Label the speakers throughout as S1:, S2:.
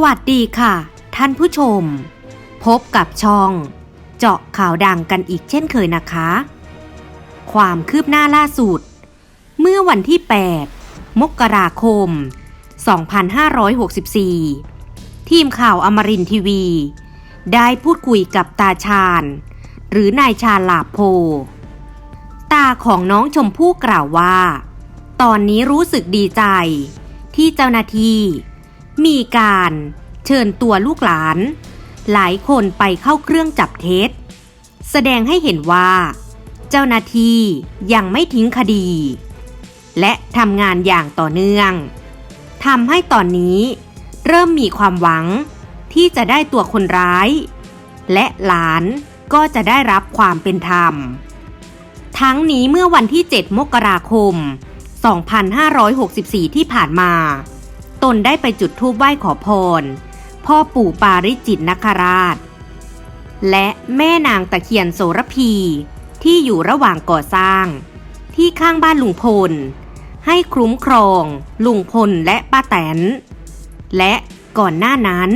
S1: สวัสดีค่ะ ท่านผู้ชม พบกับช่อง เจาะข่าวดังกันอีกเช่นเคยนะคะ ความคืบหน้าล่าสุด เมื่อวันที่ 8 มกราคม 2564 ทีมข่าวอมรินทีวี ได้พูดคุยกับตาชาญ หรือนายชาลาโพ ตาของน้องชมพู่กล่าวว่า ตอนนี้รู้สึกดีใจ ที่เจ้าหน้าที่ มีการเชิญตัวลูกหลาน หลายคนไปเข้าเครื่องจับเท็จ แสดงให้เห็นว่า เจ้าหน้าที่ยังไม่ทิ้งคดี และทำงานอย่างต่อเนื่องทำให้ตอนนี้เริ่มมีความหวังที่จะได้ตัวคนร้าย และหลานก็จะได้รับความเป็นธรรม ทั้งนี้เมื่อวันที่ 7 มกราคม 2564 ที่ผ่านมา ตนได้ไปจุดธูปไหว้ขอพร พ่อปู่ปาริจิตนคราช และแม่นางตะเคียนโสระพี ที่อยู่ระหว่างก่อสร้าง ที่ข้างบ้านลุงพล ให้คุ้มครอง ลุงพลและป้าแตน และก่อนหน้านั้น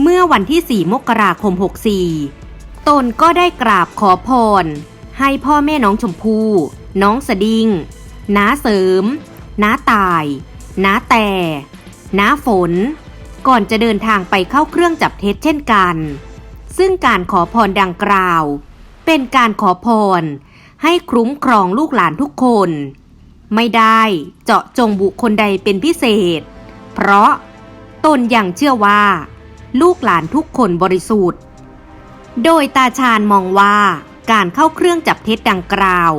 S1: เมื่อวันที่ 4 มกราคม 64 ตนก็ได้กราบขอพร ให้พ่อแม่น้องชมพู่ น้องสดิ้งน้าเสริม น้าตาย น้าแต่น้าฝน ก่อนจะเดินทางไปเข้าเครื่องจับเท็จเช่นกัน ซึ่งการขอพรดังกล่าว เป็นการขอพร ให้คุ้มครองลูกหลานทุกคน ไม่ได้เจาะจงบุคคลใดเป็นพิเศษ เพราะตนยังเชื่อว่า ลูกหลานทุกคนบริสุทธิ์ โดยตาชาญมองว่าการเข้าเครื่องจับเท็จดังกล่าว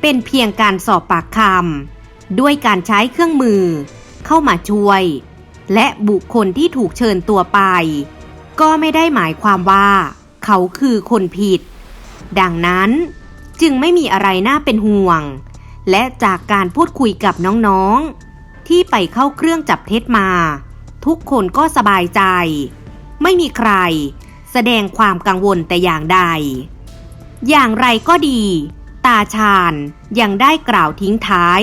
S1: เป็นเพียงการสอบปากคำ ด้วยการใช้เครื่องมือ เข้ามาช่วย และบุคคลที่ถูกเชิญตัวไป ก็ไม่ได้หมายความว่า เขาคือคนผิด ดังนั้นจึงไม่มีอะไรน่าเป็นห่วง และจากการพูดคุยกับน้องๆ ที่ไปเข้าเครื่องจับเท็จมา ทุกคนก็สบายใจ ไม่มีใคร แสดงความกังวลแต่อย่างใด อย่างไรก็ดี ตาชาญยังได้กล่าวทิ้งท้าย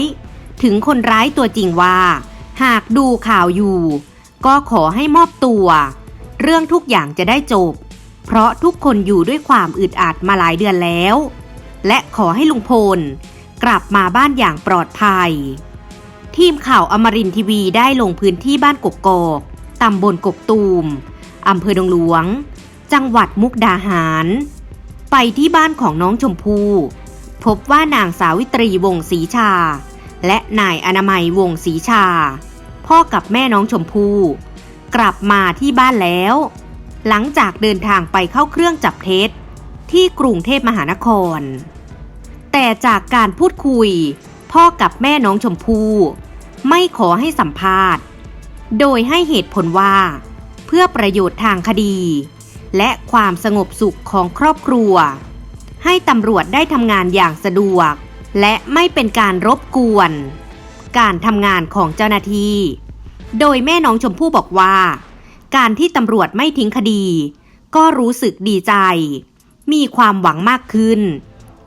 S1: ถึงคนร้ายตัวจริงว่า หากดูข่าวอยู่ ก็ขอให้มอบตัว เรื่องทุกอย่างจะได้จบ เพราะทุกคนอยู่ด้วยความอึดอัดมาหลายเดือนแล้ว และขอให้ลุงพล กลับมาบ้านอย่างปลอดภัย ทีมข่าวอมรินทีวีได้ลงพื้นที่บ้านกกอกตำบลกกตูมอำเภอดงหลวง จังหวัดมุกดาหาร ไปที่บ้านของน้องชมพู่พบว่านางสาวิตรีวงศรีชา และนายอนามัยวงศรีชา พ่อกับแม่น้องชมพู่กลับมาที่บ้านแล้ว หลังจากเดินทางไปเข้าเครื่องจับเท็จ ที่กรุงเทพมหานคร แต่จากการพูดคุย พ่อกับแม่น้องชมพู่ไม่ขอให้สัมภาษณ์ โดยให้เหตุผลว่า เพื่อประโยชน์ทางคดี และความสงบสุขของครอบครัว ให้ตำรวจได้ทำงานอย่างสะดวก และไม่เป็นการรบกวน การทำงานของเจ้าหน้าที่ โดยแม่น้องชมพู่บอกว่า การที่ตำรวจไม่ทิ้งคดี ก็รู้สึกดีใจ มีความหวังมากขึ้น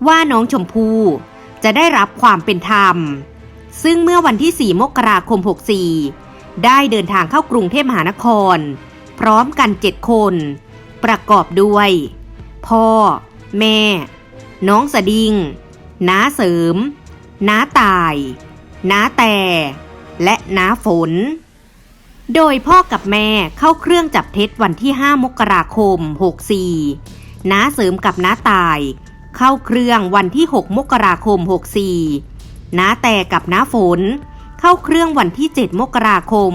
S1: ว่าน้องชมพู่จะได้รับความเป็นธรรม ซึ่งเมื่อวันที่ 4 มกราคม 64 ได้เดินทางเข้ากรุงเทพมหานคร พร้อมกัน7คน ประกอบด้วย พ่อ แม่ น้องสดิง น้าเสริม น้าตาย น้าแต่และน้าฝน โดยพ่อกับแม่เข้าเครื่องจับเท็จวันที่ 5 มกราคม 64 น้าเสริมกับน้าตาย เข้าเครื่องวันที่ 6 มกราคม 64 น้าแต่กับน้าฝน เข้าเครื่องวันที่ 7 มกราคม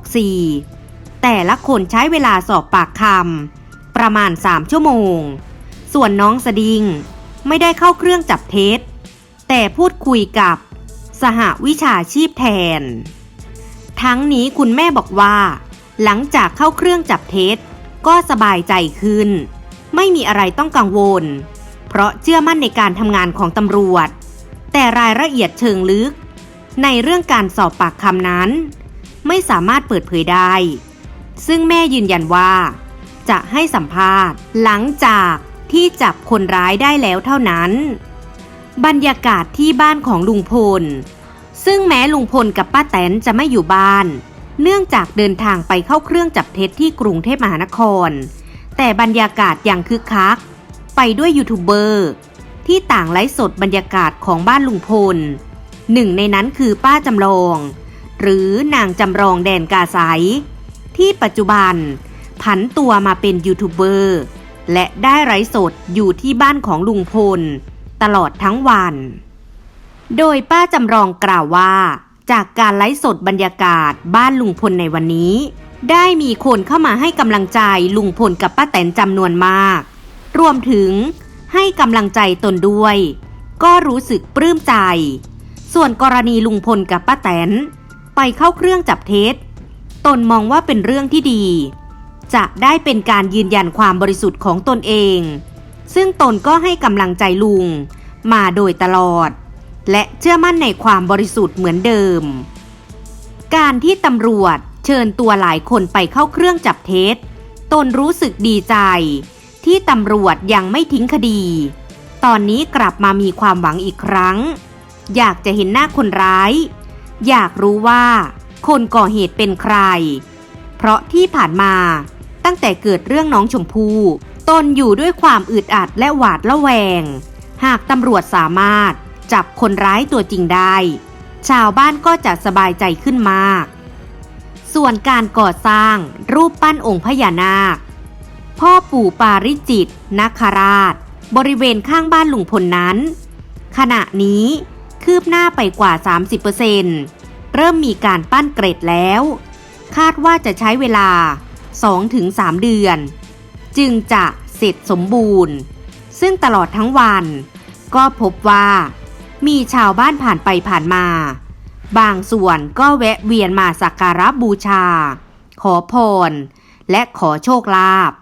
S1: 64 แต่ละคนใช้เวลาสอบปากคำประมาณ 3 ชั่วโมง ส่วนน้องสดิง ไม่ได้เข้าเครื่องจับเท็จ แต่พูดคุยกับสหวิชาชีพแทน ทั้งนี้คุณแม่บอกว่า หลังจากเข้าเครื่องจับเท็จ ก็สบายใจขึ้น ไม่มีอะไรต้องกังวล เพราะเชื่อมั่นในการทำงานของตำรวจ แต่รายละเอียดเชิงลึก ในเรื่องการสอบปากคำนั้น ไม่สามารถเปิดเผยได้ ซึ่งแม่ยืนยันว่า จะให้สัมภาษณ์หลังจาก ที่จับคนร้ายได้แล้วเท่านั้น บรรยากาศที่บ้านของลุงพล ซึ่งแม้ลุงพลกับป้าแตนจะไม่อยู่บ้าน เนื่องจากเดินทางไปเข้าเครื่องจับเท็จที่กรุงเทพมหานคร แต่บรรยากาศย่างคึกคัก ไปด้วยยูทูบเบอร์ที่ต่างไลฟ์สดบรรยากาศของบ้านลุงพล หนึ่งในนั้นคือป้าจำลอง หรือนางจำลองแดนกาไสยที่ปัจจุบันผันตัวมาเป็นยูทูบเบอร์ และได้ไลฟ์สดอยู่ที่บ้านของลุงพล ตลอดทั้งวัน โดยป้าจำลองกล่าวว่า จากการไลฟ์สดบรรยากาศบ้านลุงพลในวันนี้ ได้มีคนเข้ามาให้กำลังใจลุงพลกับป้าแตนจำนวนมาก รวมถึงให้กำลังใจตนด้วย ก็รู้สึกปลื้มใจ ส่วนกรณีลุงพลกับป้าแตน ไปเข้าเครื่องจับเท็จ ตนมองว่าเป็นเรื่องที่ดี จะได้เป็นการยืนยันความบริสุทธิ์ของตนเอง ซึ่งตนก็ให้กำลังใจลุง มาโดยตลอด และเชื่อมั่นในความบริสุทธิ์เหมือนเดิม การที่ตำรวจเชิญตัวหลายคนไปเข้าเครื่องจับเท็จ ตนรู้สึกดีใจ ที่ตำรวจยังไม่ทิ้งคดี ตอนนี้กลับมามีความหวังอีกครั้ง อยากจะเห็นหน้าคนร้าย อยากรู้ว่าคนก่อเหตุเป็นใคร เพราะที่ผ่านมา ตั้งแต่เกิดเรื่องน้องชมพู่ตนอยู่ด้วยความอึดอัดและหวาดละแวง หากตำรวจสามารถจับคนร้ายตัวจริงได้ ชาวบ้านก็จะสบายใจขึ้นมาก ส่วนการก่อสร้างรูปปั้นองค์พญานาค พ่อปู่ปาริจิตนาคราช บริเวณข้างบ้านลุงพลนั้น ขณะนี้คืบหน้าไปกว่า 30%เริ่มมีการปั้นเกรดแล้ว คาดว่าจะใช้เวลา 2-3 เดือน จึงจะเสร็จสมบูรณ์ ซึ่งตลอดทั้งวัน ก็พบว่า มีชาวบ้านผ่านไปผ่านมา บางส่วนก็แวะเวียนมาสักการะบูชา ขอพร และขอโชคลาภ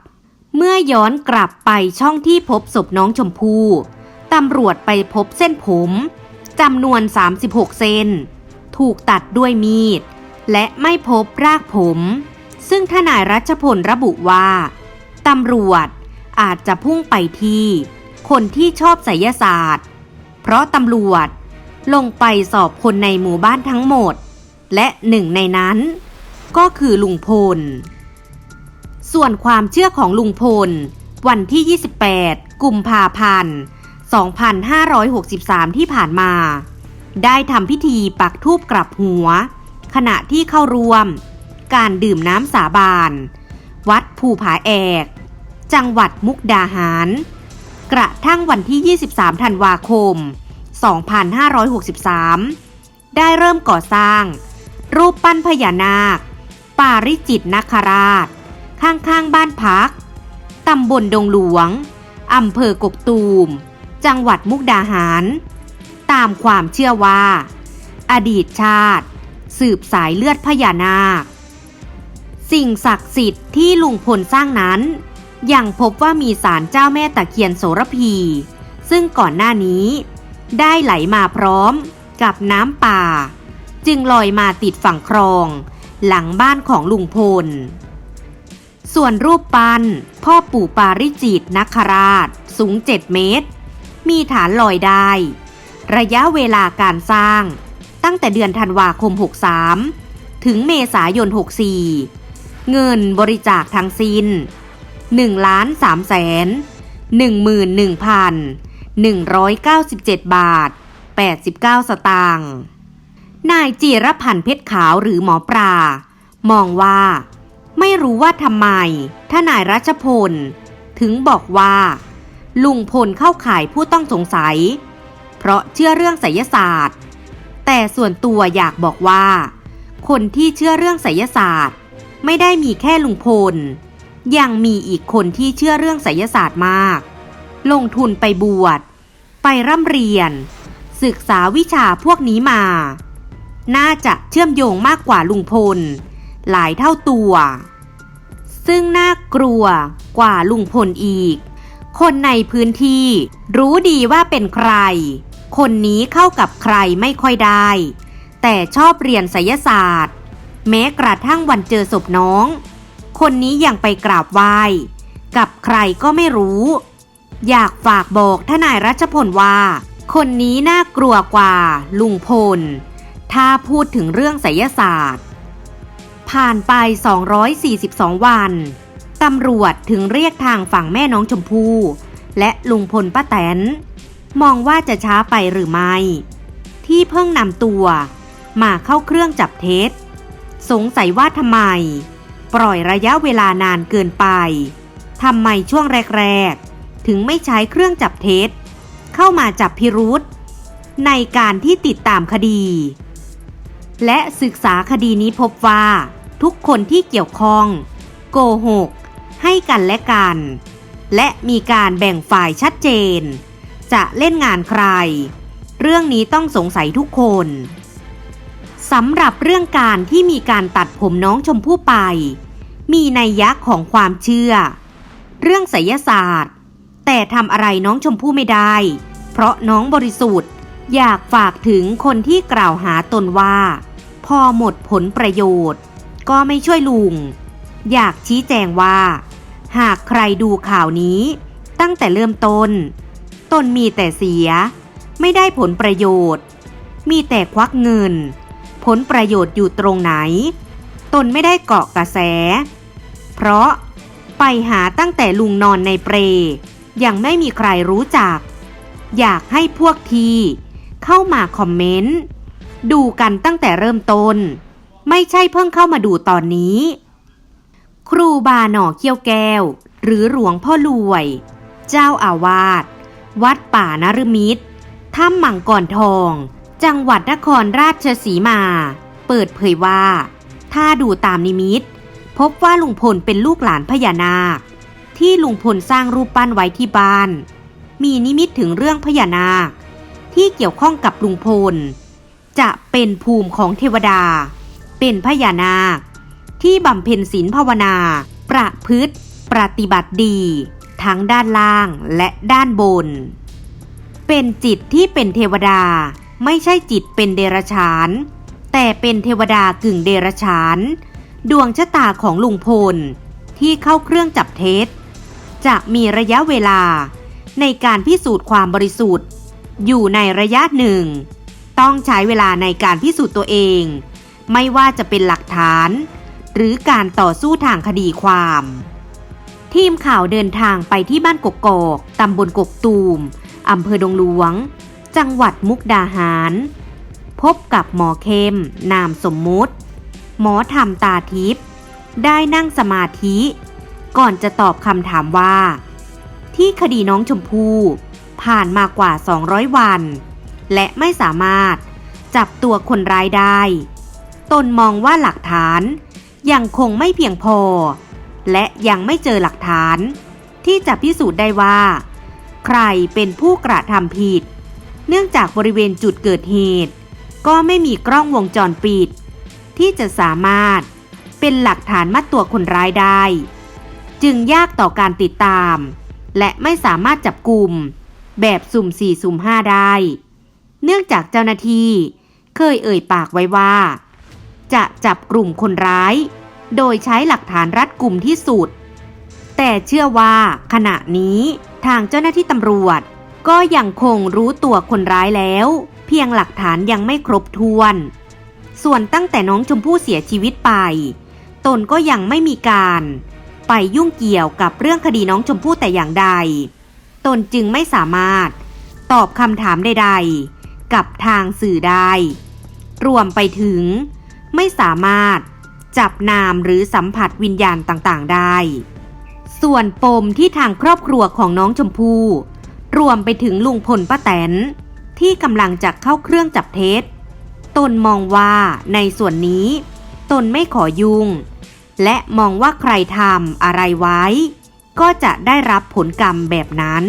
S1: เมื่อย้อนกลับไปช่องที่พบศพน้องชมพู่ตำรวจไปพบเส้นผมจำนวน 36เส้นถูกตัดด้วยมีด และไม่พบรากผม ซึ่งทนายรัชพลระบุว่าตำรวจอาจจะพุ่งไปที่ คนที่ชอบไสยศาสตร์ เพราะตำรวจลงไปสอบคนในหมู่บ้านทั้งหมด และหนึ่งในนั้น ก็คือลุงพล ส่วนความเชื่อของลุงพล วันที่ 28 กุมภาพันธ์ 2563 ที่ผ่านมา ได้ทำพิธีปักทูบกลับหัว ขณะที่เข้าร่วม การดื่มน้ำสาบาน วัดภูผาแอก จังหวัดมุกดาหาร กระทั่งวันที่ 23 ธันวาคม 2563 ได้เริ่มก่อสร้าง รูปปั้นพญานาค ปาริจิตนคราช ข้างๆบ้านพัก ตำบลดงหลวง อำเภอกกตูม จังหวัดมุกดาหาร ตามความเชื่อว่า อดีตชาติ สืบสายเลือดพญานาค สิ่งศักดิ์สิทธิ์ที่ลุงพลสร้างนั้นยังพบว่ามีศาลเจ้าแม่ตะเคียนโสระพี ซึ่งก่อนหน้านี้ ได้ไหลมาพร้อมกับน้ำป่า จึงลอยมาติดฝั่งคลอง หลังบ้านของลุงพล ส่วนรูปปั้นพ่อปู่ปาริจิตนคราช สูง 7 เมตร มีฐานลอยได้ ระยะเวลาการสร้างตั้งแต่เดือนธันวาคม 63 ถึงเมษายน 64 เงินบริจาคทั้งสิ้น1ล้าน3แสน11,197 บาท 89 สตางค์ นายจีรพันธ์เพชรขาวหรือหมอปลามองว่า ไม่รู้ว่าทำไมทนายรัชพล ถึงบอกว่า ลุงพลเข้าข่ายผู้ต้องสงสัย เพราะเชื่อเรื่องไสยศาสตร์ แต่ส่วนตัวอยากบอกว่า คนที่เชื่อเรื่องไสยศาสตร์ ไม่ได้มีแค่ลุงพล ยังมีอีกคนที่เชื่อเรื่องไสยศาสตร์มาก ลงทุนไปบวช ไปร่ำเรียน ศึกษาวิชาพวกนี้มา น่าจะเชื่อมโยงมากกว่าลุงพล หลายเท่าตัว ซึ่งน่ากลัวกว่าลุงพลอีก คนในพื้นที่รู้ดีว่าเป็นใคร คนนี้เข้ากับใครไม่ค่อยได้ แต่ชอบเรียนไสยศาสตร์ แม้กระทั่งวันเจอศพน้อง คนนี้ยังไปกราบไหว้กับใครก็ไม่รู้ อยากฝากบอกทนายรัชพลว่า คนนี้น่ากลัวกว่า ลุงพล ถ้าพูดถึงเรื่องไสยศาสตร์ ผ่านไป 242 วันตำรวจถึงเรียกทางฝั่งแม่น้องชมพู่และลุงพลป้าแตน มองว่าจะช้าไปหรือไม่ ที่เพิ่งนำตัว มาเข้าเครื่องจับเท็จ สงสัยว่าทำไม ปล่อยระยะเวลานานเกินไปทำไมช่วงแรก ๆ ถึงไม่ใช้เครื่องจับเท็จ เข้ามาจับพิรุษในการที่ติดตามคดี และศึกษาคดีนี้พบว่า ทุกคนที่เกี่ยวข้อง โกหก ให้กันและกัน และมีการแบ่งฝ่ายชัดเจน จะเล่นงานใคร เรื่องนี้ต้องสงสัยทุกคน สำหรับเรื่องการที่มีการตัดผมน้องชมพู่ไป มีนัยยะของความเชื่อ เรื่องไสยศาสตร์ แต่ทำอะไรน้องชมพู่ไม่ได้ เพราะน้องบริสุทธิ์อยากฝากถึงคนที่กล่าวหาตนว่า พอหมดผลประโยชน์ ก็ไม่ช่วยลุง อยากชี้แจงว่า หากใครดูข่าวนี้ ตั้งแต่เริ่มต้น ตนมีแต่เสีย ไม่ได้ผลประโยชน์ มีแต่ควักเงิน ผลประโยชน์อยู่ตรงไหน ตนไม่ได้เกาะกระแส เพราะไปหาตั้งแต่ลุงนอนในเปรยังไม่มีใครรู้จัก อยากให้พวกทีเข้ามาคอมเมนต์ ดูกันตั้งแต่เริ่มต้น ไม่ใช่เพิ่งเข้ามาดูตอนนี้ ครูบาหน่อเขี้ยวแก้ว หรือหลวงพ่อรวย เจ้าอาวาสวัดป่านรมิตรถ้ำมังกรทอง จังหวัดนครราชสีมา เปิดเผยว่า ถ้าดูตามนิมิต พบว่าลุงพลเป็นลูกหลานพญานาค ที่ลุงพลสร้างรูปปั้นไว้ที่บ้าน มีนิมิตถึงเรื่องพญานาค ที่เกี่ยวข้องกับลุงพล จะเป็นภูมิของเทวดา เป็นพญานาค ที่บำเพ็ญศีลภาวนา ประพฤติปฏิบัติดี ทั้งด้านล่างและด้านบน เป็นจิตที่เป็นเทวดา ไม่ใช่จิตเป็นเดรัจฉาน แต่เป็นเทวดากึ่งเดรัจฉาน ดวงชะตาของลุงพล ที่เข้าเครื่องจับเท็จ จะมีระยะเวลาในการพิสูจน์ความบริสุทธิ์ อยู่ในระยะหนึ่ง ต้องใช้เวลาในการพิสูจน์ตัวเอง ไม่ว่าจะเป็นหลักฐาน หรือการต่อสู้ทางคดีความ ทีมข่าวเดินทางไปที่บ้านกกอกตำบลกกตูมอำเภอดงหลวง จังหวัดมุกดาหาร พบกับหมอเข้ม นามสมมุติ หมอทำตาทิพย์ได้นั่งสมาธิ ก่อนจะตอบคำถามว่า ที่คดีน้องชมพู่ผ่านมากว่า 200 วัน และไม่สามารถจับตัวคนร้ายได้ ตนมองว่าหลักฐานยังคงไม่เพียงพอ และยังไม่เจอหลักฐาน ที่จะพิสูจน์ได้ว่า ใครเป็นผู้กระทำผิด เนื่องจากบริเวณจุดเกิดเหตุ ก็ไม่มีกล้องวงจรปิด ที่จะสามารถเป็นหลักฐานมัดตัวคนร้ายได้ จึงยากต่อการติดตาม และไม่สามารถจับกลุ่ม แบบสุ่มสี่สุ่มห้าได้ เนื่องจากเจ้าหน้าที่เคยเอ่ยปากไว้ว่า จะจับกลุ่มคนร้าย โดยใช้หลักฐานรัดกลุ่มที่สุด แต่เชื่อว่าขณะนี้ทางเจ้าหน้าที่ตำรวจ ก็ยังคงรู้ตัวคนร้ายแล้ว เพียงหลักฐานยังไม่ครบถ้วน ส่วนตั้งแต่น้องชมพู่เสียชีวิตไป ตนก็ยังไม่มีการ ไปยุ่งเกี่ยวกับเรื่องคดีน้องชมพู่แต่อย่างใด ตนจึงไม่สามารถ ตอบคำถามใด ๆ กับทางสื่อได้ รวมไปถึง ไม่สามารถจับนามหรือสัมผัสวิญญาณต่างๆ ได้ ส่วนปมที่ทางครอบครัวของน้องชมพู่ รวมไปถึงลุงพลป้าแตน ที่กำลังจะเข้าเครื่องจับเท็จ ตนมองว่าในส่วนนี้ ตนไม่ขอยุ่งและมองว่าใครทำอะไรไว้ ก็จะได้รับผลกรรมแบบนั้น